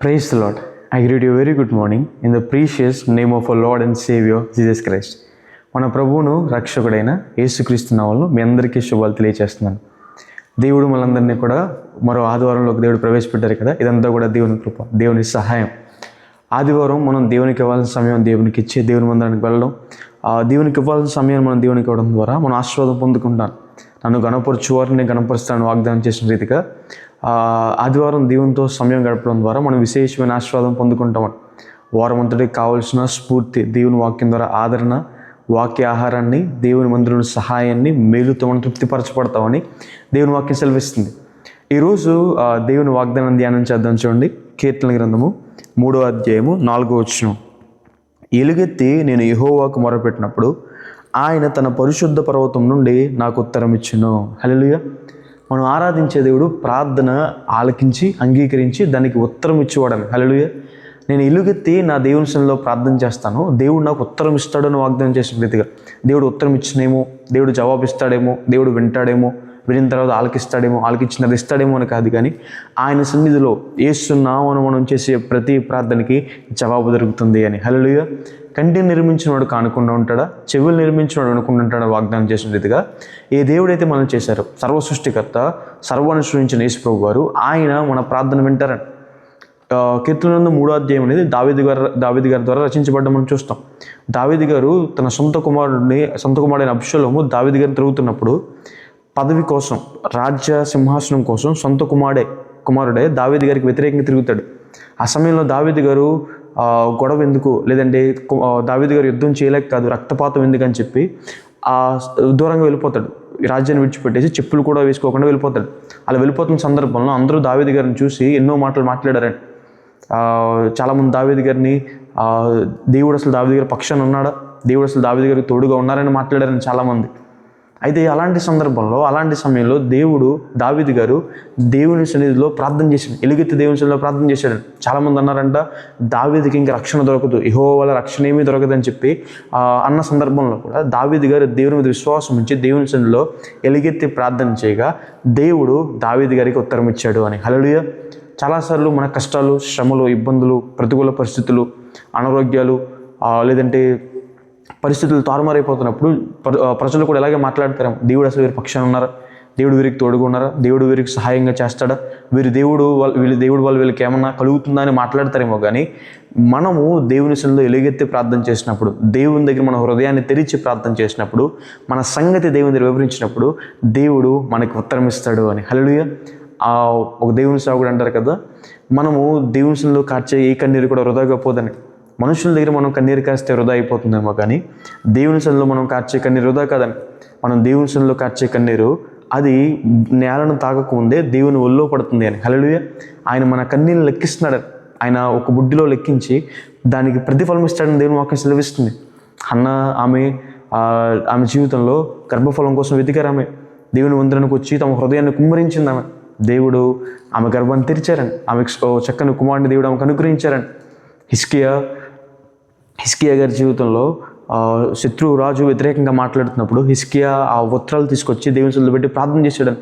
Praise lord I greet you very good morning in the precious name of a lord and saviour Jesus Christ మన ప్రభువును రక్షకుడైన యేసుక్రీస్తు నామములో మీ అందరికీ శుభాలు తెలియజేస్తున్నాను దేవుడు మనందరినీ కూడా మరో ఆదివారంలోకి దేవుడు ప్రవేశపెట్టారు కదా ఇదంతా కూడా దేవుని కృప దేవుని సహాయం. ఆదివారం మనం దేవునికి ఇవ్వాల్సిన సమయం దేవునికి ఇచ్చి దేవుని మందిరానికి వెళ్ళడం ఆ దేవునికి ఇవ్వాల్సిన సమయాన్ని మనం దేవునికి ఇవ్వడం ద్వారా మనం ఆశీర్వాదం పొందుకుంటాం. నన్ను గణపరచు నేను గణపరుస్తాను వాగ్దానం చేసిన రీతిగా ఆదివారం దేవునితో సమయం గడపడం ద్వారా మనం విశేషమైన ఆశీర్వాదం పొందుకుంటాం వారం అంతటికి కావాల్సిన స్ఫూర్తి దేవుని వాక్యం ద్వారా ఆదరణ వాక్య ఆహారాన్ని దేవుని మందిరం సహాయాన్ని మేలుతో మనం తృప్తిపరచబడతామని దేవుని వాక్యం సెలవిస్తుంది. ఈరోజు దేవుని వాగ్దానం ధ్యానం చేద్దాం చూడండి. కీర్తన గ్రంథము మూడో అధ్యాయము నాలుగో వచ్చిన ఎలుగెత్తి నేను యహోవాకు మొరపెట్టినప్పుడు ఆయన తన పరిశుద్ధ పర్వతం నుండి నాకు ఉత్తరం ఇచ్చును. హల్లెలూయ. మనం ఆరాధించే దేవుడు ప్రార్థన ఆలకించి అంగీకరించి దానికి ఉత్తరం ఇచ్చేవాడని హల్లెలూయ. నేను ఇలుగెత్తి నా దేవుని సన్నిధిలో ప్రార్థన చేస్తాను. దేవుడు నాకు ఉత్తరం ఇస్తాడని వాగ్దానం చేసిన రీతిగా దేవుడు ఉత్తరం ఇచ్చినేమో దేవుడు జవాబిస్తాడేమో దేవుడు వింటాడేమో వినిన తర్వాత ఆలకిస్తాడేమో ఆలకిచ్చినది ఇస్తాడేమో అని కాదు కానీ ఆయన సన్నిధిలో ఏస్తున్నామని మనం చేసే ప్రతి ప్రార్థనకి జవాబు దొరుకుతుంది అని. హల్లెలూయ. కంటిని నిర్మించినవాడు కానుకుండా ఉంటాడా? చెవులు నిర్మించినవాడు అనుకుండా ఉంటాడా? వాగ్దానం చేసిన రీతిగా ఏ దేవుడైతే మనం చేశారు సర్వ సృష్టికర్త సర్వాన్ని సృష్టించిన యేసుప్రభు వారు ఆయన మన ప్రార్థన వింటారని కీర్తనందు మూడో అధ్యాయం అనేది దావేది గారు దావేది గారి ద్వారా రచించబడ్డం మనం చూస్తాం. దావేది గారు తన సొంత కుమారుడిని సొంత కుమారుడైన అభిషేలము దావేది గారిని తిరుగుతున్నప్పుడు పదవి కోసం రాజ్య సింహాసనం కోసం సొంత కుమారుడే కుమారుడే దావేది గారికి వ్యతిరేకంగా తిరుగుతాడు. ఆ సమయంలో దావేది గారు గొడవ ఎందుకు? లేదంటే దావేది గారు యుద్ధం చేయలేక కాదు రక్తపాతం ఎందుకని చెప్పి ఆ దూరంగా వెళ్ళిపోతాడు. ఈ రాజ్యాన్ని విడిచిపెట్టేసి చెప్పులు కూడా వేసుకోకుండా వెళ్ళిపోతాడు. అలా వెళ్ళిపోతున్న సందర్భంలో అందరూ దావేది గారిని చూసి ఎన్నో మాటలు మాట్లాడారండి చాలామంది దావేది గారిని దేవుడు అసలు దావేది గారి పక్షాన్ని ఉన్నాడా? దేవుడు అసలు దావేది గారికి తోడుగా ఉన్నారని మాట్లాడారని చాలామంది. అయితే అలాంటి సందర్భంలో అలాంటి సమయంలో దేవుడు దావీదు గారు దేవుని సన్నిధిలో ప్రార్థన చేశాడు. ఎలుగెత్తి దేవుని సన్నిధిలో ప్రార్థన చేశాడు. చాలామంది అన్నారంట దావిదికి ఇంకా రక్షణ దొరకదు. ఇహో వల్ల రక్షణ ఏమీ దొరకదని చెప్పి అన్న సందర్భంలో కూడా దావీదు గారు దేవుని మీద విశ్వాసం ఉంచి దేవుని సన్నిధిలో ఎలుగెత్తి ప్రార్థన చేయగా దేవుడు దావీదు గారికి ఉత్తరం ఇచ్చాడు అని. హల్లెలూయా. చాలాసార్లు మన కష్టాలు శ్రమలు ఇబ్బందులు ప్రతికూల పరిస్థితులు అనారోగ్యాలు లేదంటే పరిస్థితులు తారుమారైపోతున్నప్పుడు ప్ర- ప్రజలు కూడా ఇలాగే మాట్లాడతారు దేవుడు అసలు వీరి పక్షాన ఉన్నారా? దేవుడు వీరికి తోడుగున్నారా దేవుడు వీరికి సహాయంగా చేస్తాడా? వీరి దేవుడు వాళ్ళ వీళ్ళ దేవుడు వాళ్ళు వీళ్ళకి ఏమన్నా కలుగుతుందా అని మాట్లాడతారేమో కానీ మనము దేవుని సన్నిధిలో ఎలుగెత్తి ప్రార్థన చేసినప్పుడు దేవుని దగ్గర మన హృదయాన్ని తెరిచి ప్రార్థన చేసినప్పుడు మన సంగతి దేవుని దగ్గర వివరించినప్పుడు దేవుడు మనకి ఉత్తరం ఇస్తాడు అని. హల్లెలూయా. ఆ ఒక దేవుని సాగుడు అంటారు కదా మనము దేవుని సన్నిధిలో కార్చే ఏ కన్నీరు కూడా వృధాగా పోదని మనుషుల దగ్గర మనం కన్నీరు కాస్తే వృధా అయిపోతుందేమో కానీ దేవుని సన్నిలో మనం కార్చే కన్నీరు వృధా కాదని మనం దేవుని సన్నిలో కార్చే కన్నీరు అది నేలను తాగకముందే దేవుని ఒళ్ళో పడుతుంది అని. హలలుయ ఆయన మన కన్నీళ్ళు లెక్కిస్తున్నాడు. ఆయన ఒక బుడ్డిలో లెక్కించి దానికి ప్రతిఫలం ఇస్తాడని దేవుని వాక్యం సెలవిస్తుంది. అన్న ఆమె ఆమె జీవితంలో గర్భఫలం కోసం వెతికారు ఆమె. దేవుని వందరానికి వచ్చి తమ హృదయాన్ని కుమ్మరించింది ఆమె. దేవుడు ఆమె గర్భాన్ని తెరిచారని. ఆమె చక్కని కుమారుని దేవుడు ఆమెకు అనుగ్రహించారని. హిస్కియా హిస్కియా గారి జీవితంలో శత్రువు రాజు వ్యతిరేకంగా మాట్లాడుతున్నప్పుడు హిస్కియా ఆ ఉత్తరాలు తీసుకొచ్చి దేవుని సొంత పెట్టి ప్రార్థన చేశాడని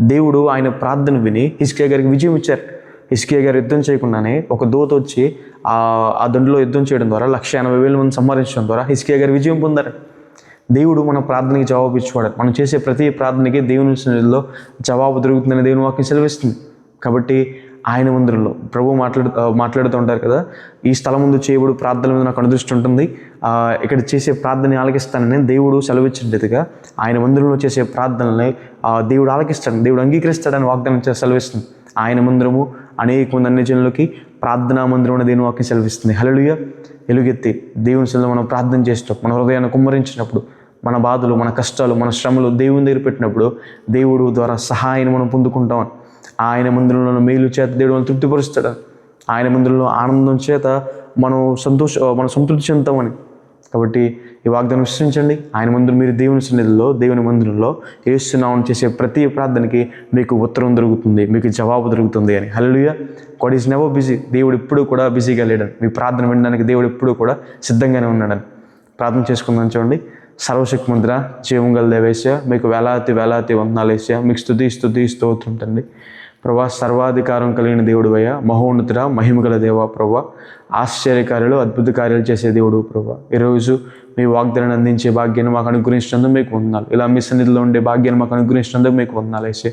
దేవుడు ఆయన ప్రార్థన విని హిస్కియా గారికి విజయం ఇచ్చారు. హిస్కియా గారు యుద్ధం చేయకుండానే ఒక దూత వచ్చి ఆ ఆ దండులో యుద్ధం చేయడం ద్వారా లక్ష ఎనభై వేల మంది సంహరించడం ద్వారా హిస్కియా గారు విజయం పొందారు. దేవుడు మన ప్రార్థనకి జవాబు ఇచ్చేవాడు. మనం చేసే ప్రతి ప్రార్థనకి దేవుని సన్నిధిలో జవాబు దొరుకుతుందని దేవుని వాక్యం సెలవిస్తుంది. కాబట్టి ఆయన మందిరంలో ప్రభు మాట్లాడు మాట్లాడుతూ ఉంటారు కదా ఈ స్థలం ముందు చేయబడు ప్రార్థన మీద నాకు అనుదృష్టి ఉంటుంది. ఇక్కడ చేసే ప్రార్థన ఆలకిస్తానని దేవుడు సెలవిచ్చినట్టుగా ఆయన మందిరంలో చేసే ప్రార్థనల్ని దేవుడు ఆలకిస్తాడు. దేవుడు అంగీకరిస్తాడని వాగ్దానం చేసి సెలవిస్తుంది. ఆయన మందిరము అనేక మంది అన్ని జనులకి ప్రార్థనా మందిరం అనే దేని వాక్యం సెలవిస్తుంది. హలలుయ ఎలుగెత్తి దేవుని సెలవు మనం ప్రార్థన చేసేటప్పుడు మన హృదయాన్ని కుమ్మరించినప్పుడు మన బాధలు మన కష్టాలు మన శ్రమలు దేవుని దగ్గర పెట్టినప్పుడు దేవుడు ద్వారా సహాయాన్ని మనం పొందుకుంటాం ఆయన మందిరంలో మేలు చేత దేవుడు మనం తృప్తిపరుస్తాడు. ఆయన మందిరంలో ఆనందం చేత మనం సంతోష మనం సంతృప్తి చెందుతామని. కాబట్టి ఈ వాగ్దానం విశ్వసించండి. ఆయన మందిరం మీరు దేవుని సన్నిధిలో దేవుని మందిరంలో ఏస్తున్నామని చేసే ప్రతి ప్రార్థనకి మీకు ఉత్తరం దొరుకుతుంది మీకు జవాబు దొరుకుతుంది అని. Hallelujah God is never busy. దేవుడు ఎప్పుడు కూడా బిజీగా లేడని. మీ ప్రార్థన వినడానికి దేవుడు ఎప్పుడు కూడా సిద్ధంగానే ఉన్నాడని. ప్రార్థన చేసుకుందాం చూడండి. సర్వశక్తి మంత్ర జీవం గల మీకు వేలాతి వేలాతి వందనాలు వేసా మీకు స్థుతి స్థుతి స్తోత్రం తండ్రి. ప్రభా సర్వాధికారం కలిగిన దేవుడు అయ్యా. మహోన్నతుడ మహిమగల దేవా ప్రభా. ఆశ్చర్యకార్యాలు అద్భుత కార్యాలు చేసే దేవుడు ప్రభా. ఈరోజు మీ వాగ్దానాన్ని అందించే భాగ్యాన్ని మాకు అనుగ్రహించినందుకు మీకు వందనాలు. ఇలా మీ సన్నిధిలో ఉండే భాగ్యాన్ని మాకు అనుగ్రహించినందుకు మీకు వందనాలు వేసే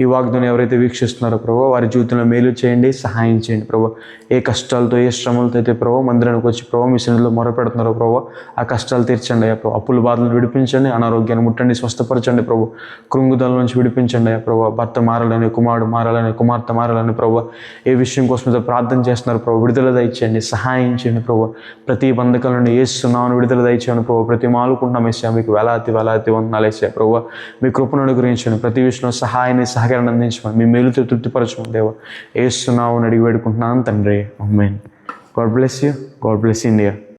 ఈ వాగ్దానం ఎవరైతే వీక్షిస్తున్నారో ప్రభావ వారి జీవితంలో మేలు చేయండి సహాయం చేయండి ప్రభా. ఏ కష్టాలతో ఏ శ్రమలతో అయితే ప్రభావ మందిరానికి వచ్చి ప్రభావ మీ సన్నిధిలో మొరపెడుతున్నారో ప్రభా ఆ కష్టాలు తీర్చండి అయ్యా ప్రభు. అప్పుల బాధలు విడిపించండి అనారోగ్యాన్ని ముట్టండి స్వస్థపరచండి ప్రభు. కృంగుదల నుంచి విడిపించండి అయ్యా ప్రభా. భర్త మారాలని కుమారుడు మారాలని కుమార్తె మారాలని ప్రభు. ఏ విషయం కోసం ప్రార్థన చేస్తున్నారు ప్రభు విడుదల దయచేయండి సహాయం చేయండి ప్రభు. ప్రతి బంధకాల నుండి ఏస్తున్నాను విడుదల దయచేయండి. ప్రభు. ప్రతి మాలుకుంటున్నాం వేసా మీకు వేలాతి వేలాతి వందనాలు వేసా ప్రభు. మీ కృపను అనుగ్రహించండి. ప్రతి విషయంలో సహాయాన్ని సహకారాన్ని అందించమని మీ మేలుతో తృప్తిపరచమని దేవ వేస్తున్నావు అని అడిగి వేడుకుంటున్నాను తండ్రి. Amen God bless you. God bless India.